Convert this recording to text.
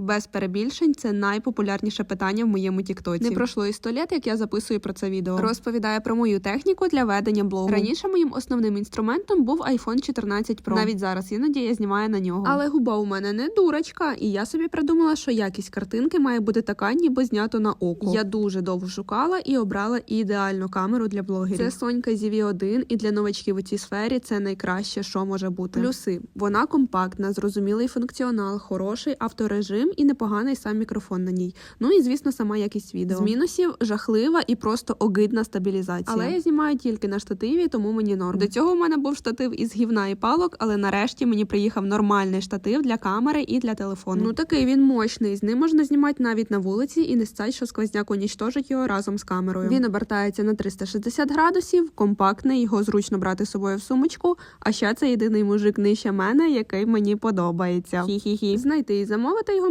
Без перебільшень це найпопулярніше питання в моєму тіктоці. Не пройшло і 100 літ, як я записую про це відео. Розповідає про мою техніку для ведення блогу. Раніше моїм основним інструментом був iPhone 14 Pro. Навіть зараз іноді я знімаю на нього. Але губа у мене не дурочка, і я собі придумала, що якість картинки має бути така, ніби знято на око. Я дуже довго шукала і обрала ідеальну камеру для блогерів. Це Сонька ZV-1, і для новачків у цій сфері це найкраще, що може бути. Плюси вона компактна, зрозумілий функціонал, хороший авторежим і непоганий сам мікрофон на ній. Ну і звісно, сама якість відео. З мінусів жахлива і просто огидна стабілізація. Але я знімаю тільки на штативі, тому мені норм. До цього у мене був штатив із гівна і палок, але нарешті мені приїхав нормальний штатив для камери і для телефону. Ну такий він мощний. З ним можна знімати навіть на вулиці і не стать, що сквозняк унічтожить його разом з камерою. Він обертається на 360 градусів, компактний, його зручно брати з собою в сумочку. А ще це єдиний мужик нижче мене, який мені подобається. Хі-хі-хі. Знайти і замовити його